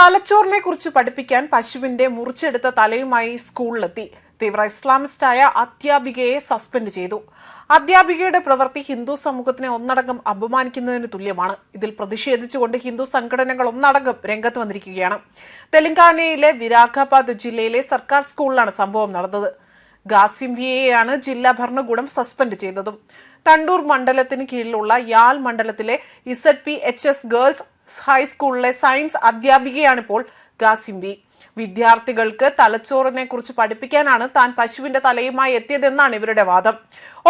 തലച്ചോറിനെ കുറിച്ച് പഠിപ്പിക്കാൻ പശുവിന്റെ മുറിച്ചെടുത്ത തലയുമായി സ്കൂളിലെത്തി. തീവ്ര ഇസ്ലാമിസ്റ്റായ അധ്യാപികയെ സസ്പെൻഡ് ചെയ്തു. അധ്യാപികയുടെ പ്രവൃത്തി ഹിന്ദു സമൂഹത്തിനെ ഒന്നടങ്കം അപമാനിക്കുന്നതിന് തുല്യമാണ്. ഇതിൽ പ്രതിഷേധിച്ചുകൊണ്ട് ഹിന്ദു സംഘടനകൾ ഒന്നടങ്കം രംഗത്ത് വന്നിരിക്കുകയാണ്. തെലങ്കാനയിലെ വിരാഖാബാദ് ജില്ലയിലെ സർക്കാർ സ്കൂളിലാണ് സംഭവം നടന്നത്. ഗാസിംബിയെയാണ് ജില്ലാ ഭരണകൂടം സസ്പെൻഡ് ചെയ്തതും. തണ്ടൂർ മണ്ഡലത്തിന് കീഴിലുള്ള യാൽ മണ്ഡലത്തിലെ Z P H S girls ഹൈസ്കൂളിലെ സയൻസ് അധ്യാപികയാണിപ്പോൾ ഗാസിംബി വിദ്യാർത്ഥികൾക്ക് തലച്ചോറിനെ കുറിച്ച് പഠിപ്പിക്കാനാണ് താൻ പശുവിന്റെ തലയുമായി എത്തിയതെന്നാണ് ഇവരുടെ വാദം.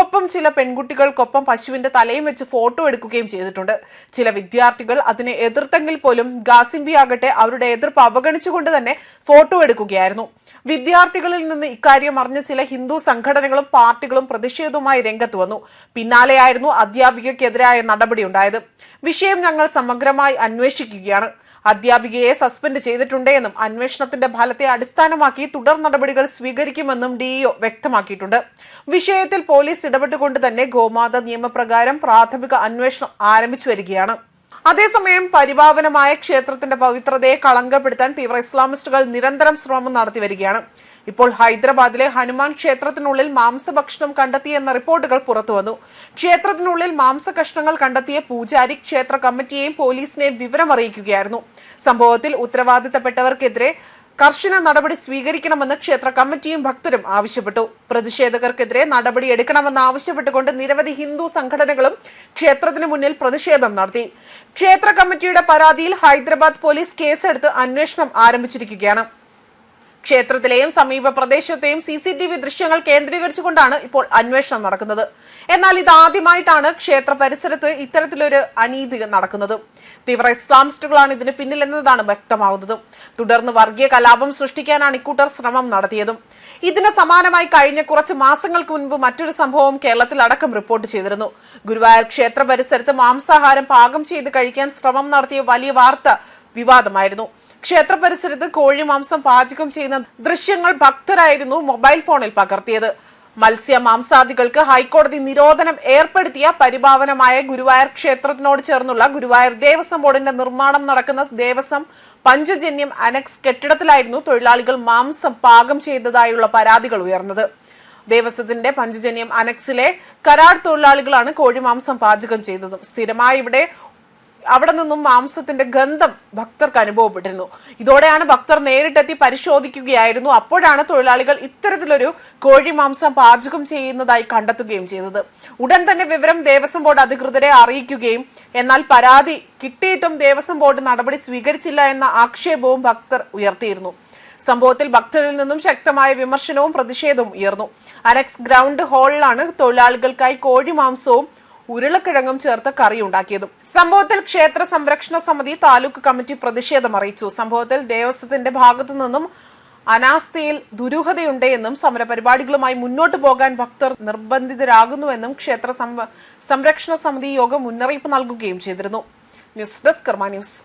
ഒപ്പം ചില പെൺകുട്ടികൾക്കൊപ്പം പശുവിന്റെ തലയും വെച്ച് ഫോട്ടോ എടുക്കുകയും ചെയ്തിട്ടുണ്ട്. ചില വിദ്യാർത്ഥികൾ അതിനെ എതിർത്തെങ്കിൽ പോലും ഗാസിംബി ആകട്ടെ അവരുടെ എതിർപ്പ് അവഗണിച്ചുകൊണ്ട് തന്നെ ഫോട്ടോ എടുക്കുകയായിരുന്നു. വിദ്യാർത്ഥികളിൽ നിന്ന് ഇക്കാര്യം അറിഞ്ഞ ചില ഹിന്ദു സംഘടനകളും പാർട്ടികളും പ്രതിഷേധവുമായി രംഗത്ത് വന്നു. പിന്നാലെയായിരുന്നു അധ്യാപികയ്ക്കെതിരായ നടപടി ഉണ്ടായത് വിഷയം ഞങ്ങൾ സമഗ്രമായി അന്വേഷിക്കുകയാണ്. അധ്യാപികയെ സസ്പെൻഡ് ചെയ്തിട്ടുണ്ട് എന്നും അന്വേഷണത്തിന്റെ ഫലത്തെ അടിസ്ഥാനമാക്കി തുടർ നടപടികൾ സ്വീകരിക്കുമെന്നും ഡിഇഒ വ്യക്തമാക്കിയിട്ടുണ്ട്. വിഷയത്തിൽ പോലീസ് ഇടപെട്ടുകൊണ്ട് തന്നെ ഗോമാത നിയമപ്രകാരം പ്രാഥമിക അന്വേഷണം ആരംഭിച്ചു വരികയാണ്. അതേസമയം പരിപാവനമായ ക്ഷേത്രത്തിന്റെ പവിത്രതയെ കളങ്കപ്പെടുത്താൻ തീവ്ര ഇസ്ലാമിസ്റ്റുകൾ നിരന്തരം ശ്രമം നടത്തി വരികയാണ്. ഇപ്പോൾ ഹൈദരാബാദിലെ ഹനുമാൻ ക്ഷേത്രത്തിനുള്ളിൽ മാംസഭക്ഷണം കണ്ടെത്തിയെന്ന റിപ്പോർട്ടുകൾ പുറത്തുവന്നു ക്ഷേത്രത്തിനുള്ളിൽ മാംസ കഷ്ണങ്ങൾ കണ്ടെത്തിയ പൂജാരി ക്ഷേത്ര കമ്മിറ്റിയെയും പോലീസിനെയും വിവരമറിയിക്കുകയായിരുന്നു. സംഭവത്തിൽ ഉത്തരവാദിത്തപ്പെട്ടവർക്കെതിരെ കർശന നടപടി സ്വീകരിക്കണമെന്ന് ക്ഷേത്ര കമ്മിറ്റിയും ഭക്തരും ആവശ്യപ്പെട്ടു. പ്രതിഷേധകർക്കെതിരെ നടപടി എടുക്കണമെന്ന് ആവശ്യപ്പെട്ടുകൊണ്ട് നിരവധി ഹിന്ദു സംഘടനകളും ക്ഷേത്രത്തിന് മുന്നിൽ പ്രതിഷേധം നടത്തി. ക്ഷേത്ര കമ്മിറ്റിയുടെ പരാതിയിൽ ഹൈദരാബാദ് പോലീസ് കേസെടുത്ത് അന്വേഷണം ആരംഭിച്ചിരിക്കുകയാണ്. ക്ഷേത്രത്തിലെയും സമീപ പ്രദേശത്തെയും സി സി ടി വി ദൃശ്യങ്ങൾ കേന്ദ്രീകരിച്ചുകൊണ്ടാണ് ഇപ്പോൾ അന്വേഷണം നടക്കുന്നത്. എന്നാൽ ഇതാദ്യമായിട്ടാണ് ക്ഷേത്ര പരിസരത്ത് ഇത്തരത്തിലൊരു അനീതി നടക്കുന്നത്. തീവ്ര ഇസ്ലാമിസ്റ്റുകളാണ് ഇതിന് പിന്നിലെന്നതാണ് വ്യക്തമാവുന്നത്. തുടർന്ന് വർഗീയ കലാപം സൃഷ്ടിക്കാനാണ് ഇക്കൂട്ടർ ശ്രമം നടത്തിയതും. ഇതിന് സമാനമായി കഴിഞ്ഞ കുറച്ച് മാസങ്ങൾക്ക് മുൻപ് മറ്റൊരു സംഭവം കേരളത്തിൽ അടക്കം റിപ്പോർട്ട് ചെയ്തിരുന്നു. ഗുരുവായൂർ ക്ഷേത്ര പരിസരത്ത് മാംസാഹാരം പാകം ചെയ്ത് കഴിക്കാൻ ശ്രമം നടത്തിയ വലിയ വാർത്ത വിവാദമായിരുന്നു. ക്ഷേത്ര പരിസരത്ത് കോഴിമാംസം പാചകം ചെയ്യുന്ന ദൃശ്യങ്ങൾ ഭക്തരായിരുന്നു മൊബൈൽ ഫോണിൽ പകർത്തിയത്. മത്സ്യ മാംസാദികൾക്ക് ഹൈക്കോടതി നിരോധനം ഏർപ്പെടുത്തിയ പരിഭാവനമായ ഗുരുവായൂർ ക്ഷേത്രത്തിനോട് ചേർന്നുള്ള ഗുരുവായൂർ ദേവസ്വം ബോർഡിന്റെ നിർമ്മാണം നടക്കുന്ന ദേവസ്വം പഞ്ചജന്യം അനക്സ് കെട്ടിടത്തിലായിരുന്നു തൊഴിലാളികൾ മാംസം പാകം ചെയ്തതായുള്ള പരാതികൾ ഉയർന്നത്. ദേവസ്വത്തിന്റെ പഞ്ചജന്യം അനക്സിലെ കരാർ തൊഴിലാളികളാണ് കോഴിമാംസം പാചകം ചെയ്തതും. സ്ഥിരമായി ഇവിടെ അവിടെ നിന്നും മാംസത്തിന്റെ ഗന്ധം ഭക്തർക്ക് അനുഭവപ്പെട്ടിരുന്നു. ഇതോടെയാണ് ഭക്തർ നേരിട്ടെത്തി പരിശോധിക്കുകയായിരുന്നു. അപ്പോഴാണ് തൊഴിലാളികൾ ഇത്തരത്തിലൊരു കോഴി മാംസം പാചകം ചെയ്യുന്നതായി കണ്ടെത്തുകയും ചെയ്തത്. ഉടൻ തന്നെ വിവരം ദേവസ്വം ബോർഡ് അധികൃതരെ അറിയിക്കുകയും എന്നാൽ പരാതി കിട്ടിയിട്ടും ദേവസ്വം ബോർഡ് നടപടി സ്വീകരിച്ചില്ല എന്ന ആക്ഷേപവും ഭക്തർ ഉയർത്തിയിരുന്നു. സംഭവത്തിൽ ഭക്തരിൽ നിന്നും ശക്തമായ വിമർശനവും പ്രതിഷേധവും ഉയർന്നു. അനക്സ് ഗ്രൗണ്ട് ഹാളിലാണ് തൊഴിലാളികൾക്കായി കോഴി മാംസവും ഉരുളക്കിഴങ്ങും ചേർത്ത് കറി ഉണ്ടാക്കിയതും. സംഭവത്തിൽ ക്ഷേത്ര സംരക്ഷണ സമിതി താലൂക്ക് കമ്മിറ്റി പ്രതിഷേധം അറിയിച്ചു. സംഭവത്തിൽ ദേവസ്വത്തിന്റെ ഭാഗത്തു നിന്നും അനാസ്ഥയിൽ ദുരൂഹതയുണ്ട് എന്നും സമരപരിപാടികളുമായി മുന്നോട്ട് പോകാൻ ഭക്തർ നിർബന്ധിതരാകുന്നുവെന്നും ക്ഷേത്ര സംരക്ഷണ സമിതി യോഗം മുന്നറിയിപ്പ് നൽകുകയും ചെയ്തിരുന്നു. News desk Karma news.